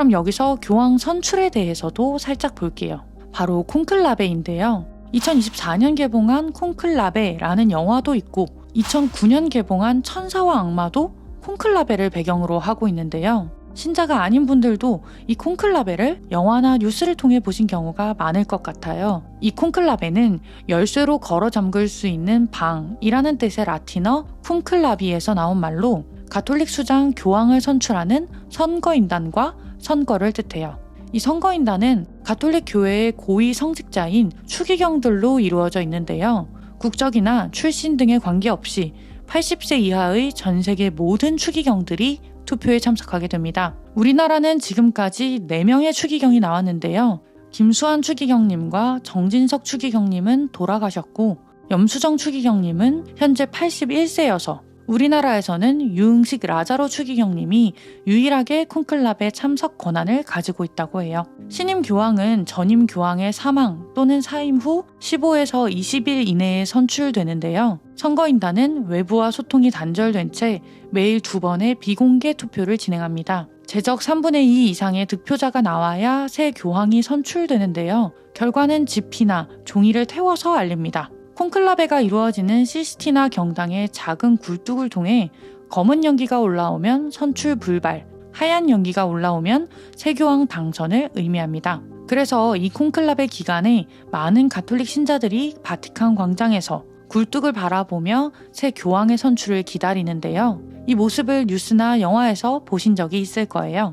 그럼 여기서 교황 선출에 대해서도 살짝 볼게요. 바로 콘클라베인데요. 2024년 개봉한 콘클라베라는 영화도 있고 2009년 개봉한 천사와 악마도 콘클라베를 배경으로 하고 있는데요. 신자가 아닌 분들도 이 콘클라베를 영화나 뉴스를 통해 보신 경우가 많을 것 같아요. 이 콘클라베는 열쇠로 걸어 잠글 수 있는 방이라는 뜻의 라틴어 쿰클라비에서 나온 말로 가톨릭 수장 교황을 선출하는 선거인단과 선거를 뜻해요. 이 선거인단은 가톨릭 교회의 고위 성직자인 추기경들로 이루어져 있는데요. 국적이나 출신 등에 관계없이 80세 이하의 전 세계 모든 추기경들이 투표에 참석하게 됩니다. 우리나라는 지금까지 4명의 추기경이 나왔는데요. 김수환 추기경님과 정진석 추기경님은 돌아가셨고, 염수정 추기경님은 현재 81세여서 우리나라에서는 유응식 라자로 추기경님이 유일하게 콘클럽의 참석 권한을 가지고 있다고 해요. 신임 교황은 전임 교황의 사망 또는 사임 후 15에서 20일 이내에 선출되는데요. 선거인단은 외부와 소통이 단절된 채 매일 두 번의 비공개 투표를 진행합니다. 제적 3분의 2 이상의 득표자가 나와야 새 교황이 선출되는데요. 결과는 지피나 종이를 태워서 알립니다. 콘클라베가 이루어지는 시스티나 경당의 작은 굴뚝을 통해 검은 연기가 올라오면 선출 불발, 하얀 연기가 올라오면 새 교황 당선을 의미합니다. 그래서 이 콘클라베 기간에 많은 가톨릭 신자들이 바티칸 광장에서 굴뚝을 바라보며 새 교황의 선출을 기다리는데요. 이 모습을 뉴스나 영화에서 보신 적이 있을 거예요.